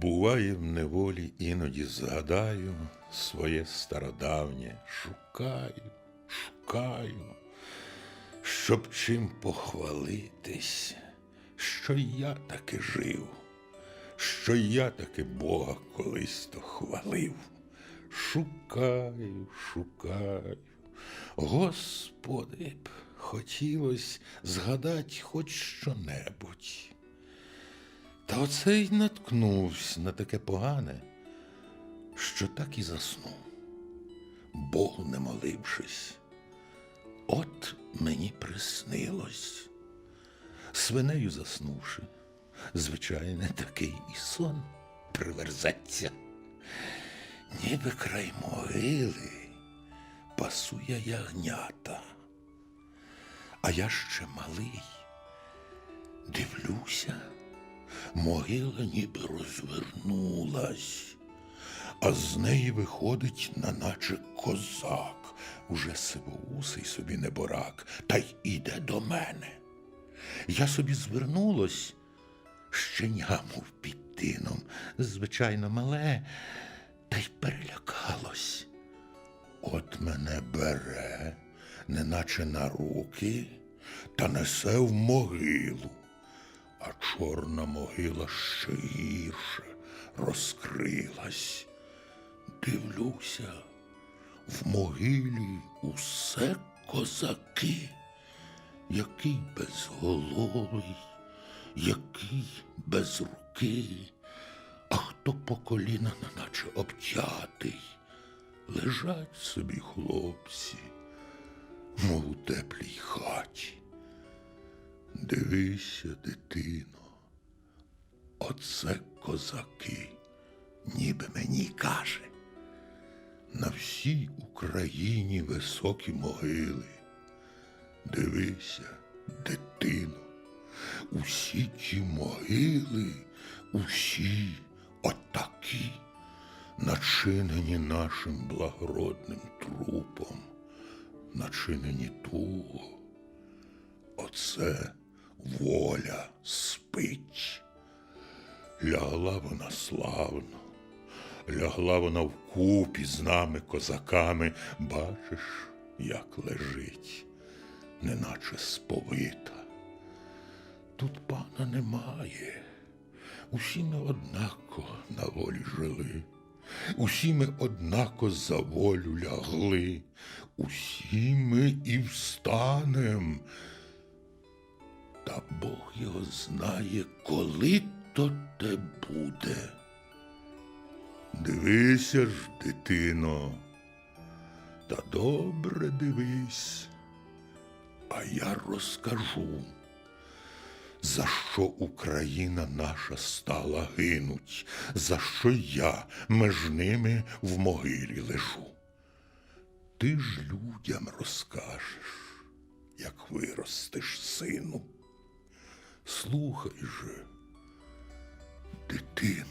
Буває в неволі іноді згадаю своє стародавнє, шукаю, шукаю, щоб чим похвалитись, що я таки жив, що я таки Бога колись то хвалив. Шукаю, шукаю. Господи б, хотілось згадать хоч що-небудь. Та оце й наткнувся на таке погане, що так і заснув, Богу не молившись. От мені приснилось, свинею заснувши, звичайно, такий і сон приверзеться. Ніби край могили пасує ягнята, а я ще малий, дивлюся. Могила ніби розвернулась, а з неї виходить, наначе козак, уже сивоусий собі неборак, та й іде до мене. Я собі звернулась, щеня, мов під тином, звичайно, мале, та й перелякалось. От мене бере, неначе на руки, та несе в могилу чорна могила ще гірше розкрилась. Дивлюся, в могилі усе козаки, який безголовий, який без руки, а хто по коліна, наче обтятий. Лежать собі хлопці, мов у теплій хаті. Дивися, дитино, оце козаки, ніби мені каже. На всій Україні високі могили. Дивися, дитино, усі ті могили, усі отакі, начинені нашим благородним трупом, начинені туго. Оце воля. Лягла вона славно, лягла вона вкупі з нами, козаками, бачиш, як лежить, неначе сповита. Тут пана немає. Усі ми однако на волі жили, усі ми однако за волю лягли, усі ми і встанем. Та Бог його знає, коли то те буде. Дивися ж, дитино, та добре дивись, а я розкажу, за що Україна наша стала гинуть, за що я між ними в могилі лежу. Ти ж людям розкажеш, як виростеш сину. Слухай же, дитино,